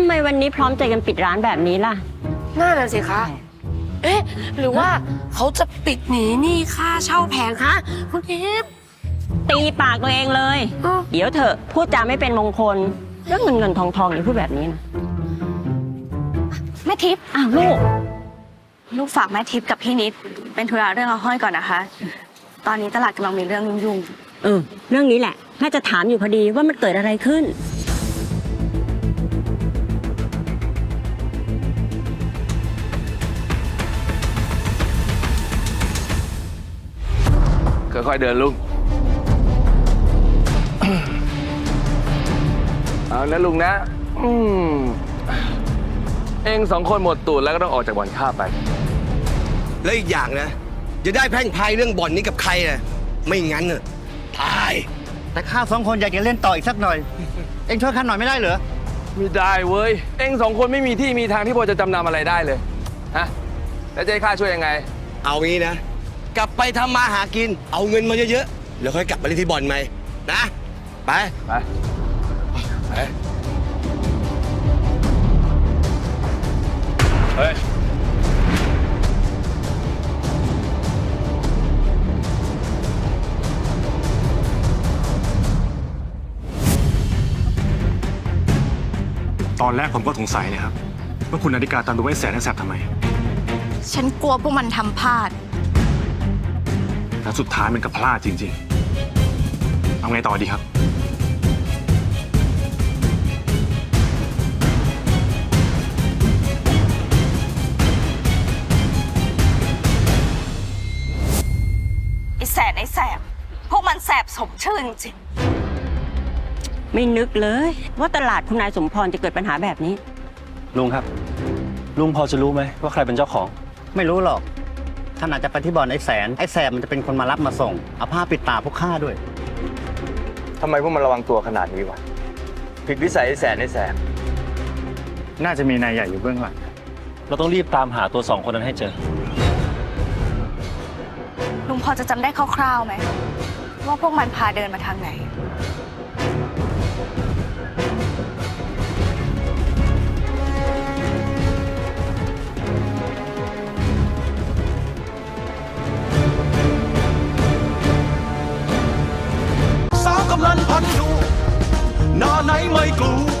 ทำไมวันนี้พร้อมใจกันปิดร้านแบบนี้ล่ะ น่าน่ะสิคะ เอ๊ะ หรือว่าเขาจะปิดหนีหนี้ค่าเช่าแผงคะคุณทิพย์ตีปากตัวเองเลย อ้าวเดี๋ยวเถอะพูดจาไม่เป็นมงคลเรื่องเงินเงินทองทองอย่าพูดแบบนี้นะแม่ทิพย์อ้าวลูก ลูกฝากแม่ทิพย์กับพี่นิด เป็นธุระเรื่องอาห้อยก่อนนะคะ ตอนนี้ตลาดกำลังมีเรื่องยุ่งเออเรื่องนี้แหละแม่จะถามอยู่พอดีว่ามันเกิดอะไรขึ้น ค่อยๆเดินลุง เอานะลุงนะอืมเองสองคนหมดตูดแล้วก็ต้องออกจากบ่อนข้าไป แล้วอีกอย่างนะจะได้แพร่งพรายเรื่องบ่อนนี้กับใครนะไม่งั้นน่ะตาย แต่ข้าสองคนอยากจะเล่นต่ออีกสักหน่อย เอ็งช่วยข้าหน่อยไม่ได้เหรอ ไม่ได้เว้ย เองสองคนไม่มีที่มีทางที่พอจะจำนำอะไรได้เลย ฮะ แล้วจะให้ข้าช่วยยังไง เอางี้นะ กลับไปทำมาหากิน เอาเงินมาเยอะๆ แล้วค่อยกลับมาเล่นที่บ่อนไหมนะ ไป ไป ไป เฮ้ย ตอนแรกผมก็สงสัยนะครับ ว่าคุณนาฬิกาตามดูไว้แสนแสบทำไมๆฉันกลัวพวกมันทำพลาด แล้วสุดท้ายมันก็พลาดจริง ๆ เอาไงต่อดีครับ ไอ้แสนไอ้แสบ พวกมันแสบสมชื่อจริงไม่นึกเลย ว่าตลาดคุณนายสมพรจะเกิดปัญหาแบบนี้ ลุงครับ ลุงพอจะรู้ไหมว่าใครเป็นเจ้าของ ไม่รู้หรอก ท่านอาจจะไปที่บ่อนไอ้แสนไอ้แสบมันจะเป็นคนมารับมาส่งเอาผ้าปิดตาพวกข้าด้วย ทำไมพวกมันระวังตัวขนาดนี้วะผิดวิสัยไอ้แสนไอ้แสบน่าจะมีนายใหญ่อยู่เบื้องหลัง เราต้องรีบตามหาตัวสองคนนั้นให้เจอ ลุงพอจะจำได้คร่าวๆไหมว่าพวกมันพาเดินมาทางไหน န်တို့နာနိုင်မိုက်ကူ